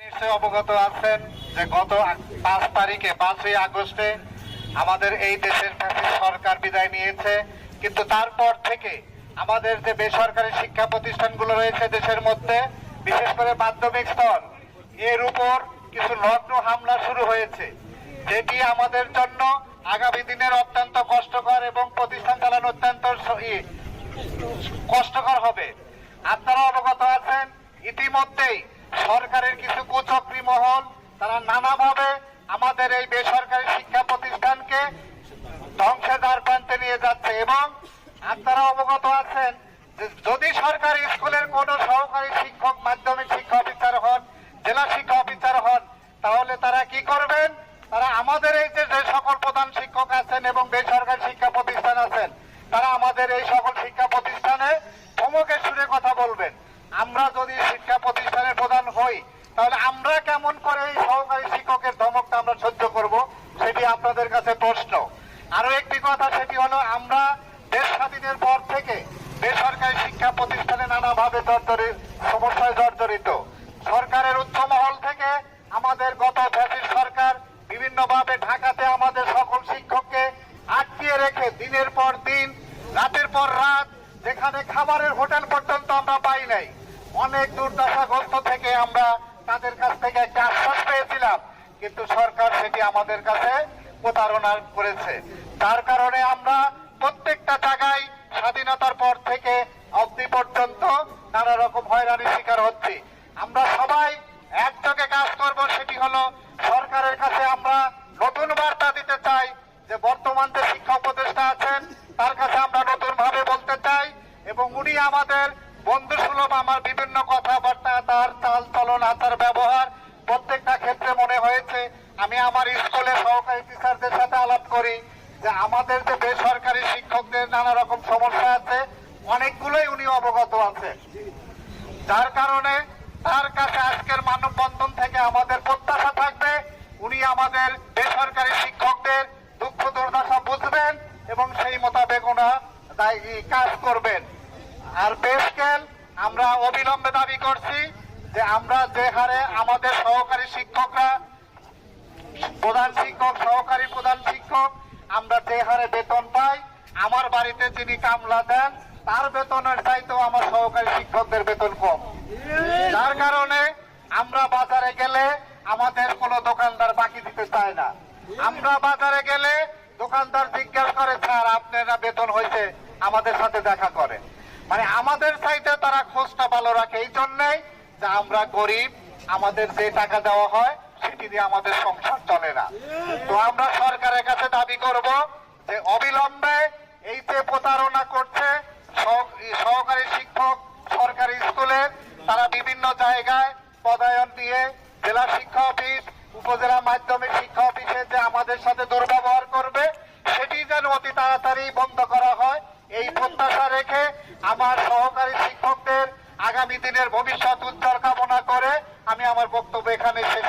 নিশ্চয়ই অবগত আছেন যে গত পাঁচ তারিখে, পাঁচই আগস্টে আমাদের এই দেশের সরকার বিদায় নিয়েছে। কিন্তু তারপর থেকে আমাদের যে বেসরকারি শিক্ষা প্রতিষ্ঠানগুলো রয়েছে দেশের মধ্যে, বিশেষ করে মাধ্যমিক স্তর, এর উপর কিছু লগ্ন হামলা শুরু হয়েছে, যেটি আমাদের জন্য আগামী দিনের অত্যন্ত কষ্টকর এবং প্রতিষ্ঠান চালানো অত্যন্ত কষ্টকর হবে। আপনারা অবগত আছেন, ইতিমধ্যেই সরকারের কিছু কুচক্রী মহল, তারা নানাভাবে আমাদের এই বেসরকারি শিক্ষা প্রতিষ্ঠানকে ধ্বংসের দ্বার প্রান্তে নিয়ে যাচ্ছে এবং আপনারা অবগত আছেন যদি সরকারি স্কুলের কোন সহকারী শিক্ষক, মাধ্যমিক শিক্ষা অফিসার হন, জেলা শিক্ষা অফিসার হন, তাহলে তারা কি করবেন? তারা আমাদের এই যে সকল প্রধান শিক্ষক আছেন এবং বেসরকারি শিক্ষা প্রতিষ্ঠান আছেন তারা আমাদের এই সকল শিক্ষা প্রতিষ্ঠানে ধমকের সুরে কথা বলবেন আমরা যদি শিক্ষা প্রতিষ্ঠানের প্রধান হই তাহলে আমরা কেমন করে এই সহকারী শিক্ষকের ধমকটা আমরা সহ্য করব, সেটি আপনাদের কাছে প্রশ্ন। আরও একটি কথা, সেটি হলো আমরা দেশ স্বাধীনের পর থেকে বেসরকারি শিক্ষা প্রতিষ্ঠানে নানাভাবে জর্জরিত সমস্যায় জর্জরিত। সরকারের উচ্চ মহল থেকে আমাদের গত ফ্যাসিস্ট সরকার বিভিন্নভাবে ঢাকাতে আমাদের সকল শিক্ষককে আটকিয়ে রেখে দিনের পর দিন, রাতের পর রাত, যেখানে খাবারের হোটেল পর্যন্ত আমরা পাই নাই, অনেক দুর্দশাগ্রস্ত থেকে আমরা তাদের কাছ থেকে একটা আশ্বাস পেয়েছিলাম, কিন্তু সরকার সেটি আমাদের কাছে প্রতারণা করেছে। তার কারণে আমরা প্রত্যেকটা জায়গায় স্বাধীনতার পর থেকে অবধি পর্যন্ত নানা রকম হয়রানির শিকার হচ্ছি। আমরা সবাই একযোগে কাজ করব, সেটি হলো সরকারের কাছে আমরা নতুন বার্তা দিতে চাই যে বর্তমান যে শিক্ষা উপদেষ্টা আছেন, তার কাছে আমরা নতুন ভাবে বলতে চাই এবং উনি আমাদের বন্ধু সুলভ আমার বিভিন্ন কথাবার্তা, তার চাল চলন আচার ব্যবহার প্রত্যেকটা ক্ষেত্রে মনে হয়েছে। আমি আমার স্কুলে সহকারী টিচারদের সাথে আলাপ করি যে আমাদের যে বেসরকারি শিক্ষকদের নানা রকম সমস্যা আছে, অনেকগুলোই উনি অবগত আছেন। যার কারণে তার কাছে আজকের মানববন্ধন থেকে আমাদের প্রত্যাশা থাকবে, উনি আমাদের বেসরকারি শিক্ষকদের দুঃখ দুর্দশা বুঝবেন এবং সেই মোতাবেক ওনা কাজ করবেন। আর বেসকেল আমরা অবিলম্বে দাবি করছি যে আমরা যে হারে আমাদের সহকারী শিক্ষকরা, প্রধান শিক্ষক, সহকারী প্রধান শিক্ষক, আমরা যে হারে বেতন পাই, আমার বাড়িতে যিনি কামলা দেন, তার বেতনের চাইতেও আমার সহকারী শিক্ষকদের বেতন কম। যার কারণে আমরা বাজারে গেলে আমাদের কোনো দোকানদার বাকি দিতে চায় না। আমরা বাজারে গেলে দোকানদার জিজ্ঞাসা করে, স্যার, আপনারা বেতন হয়েছে আমাদের সাথে দেখা করে মানে আমাদের চাইতে তারা খোঁজটা ভালো রাখে। এই জন্যই যে আমরা গরিব, আমাদের যে টাকা দেওয়া হয়, সেটি দিয়ে আমাদের সংসার চলে না। তো আমরা সরকারের কাছে দাবি করব যে অবিলম্বে এই যে প্রতারণা করছে, সহ- সহকারী শিক্ষক, সরকারি স্কুলের তারা বিভিন্ন জায়গায় পদায়ন দিয়ে জেলা শিক্ষা অফিস, উপজেলা মাধ্যমিক শিক্ষা অফিসে যে আমাদের সাথে দুর্ব্যবহার করবে, সেটি যেন অতি তাড়াতাড়ি বন্ধ করা হয়। আমার সহকারী শিক্ষকদের আগামী দিনের ভবিষ্যৎ উজ্জ্বল কামনা করে আমি আমার বক্তব্য এখানে শেষ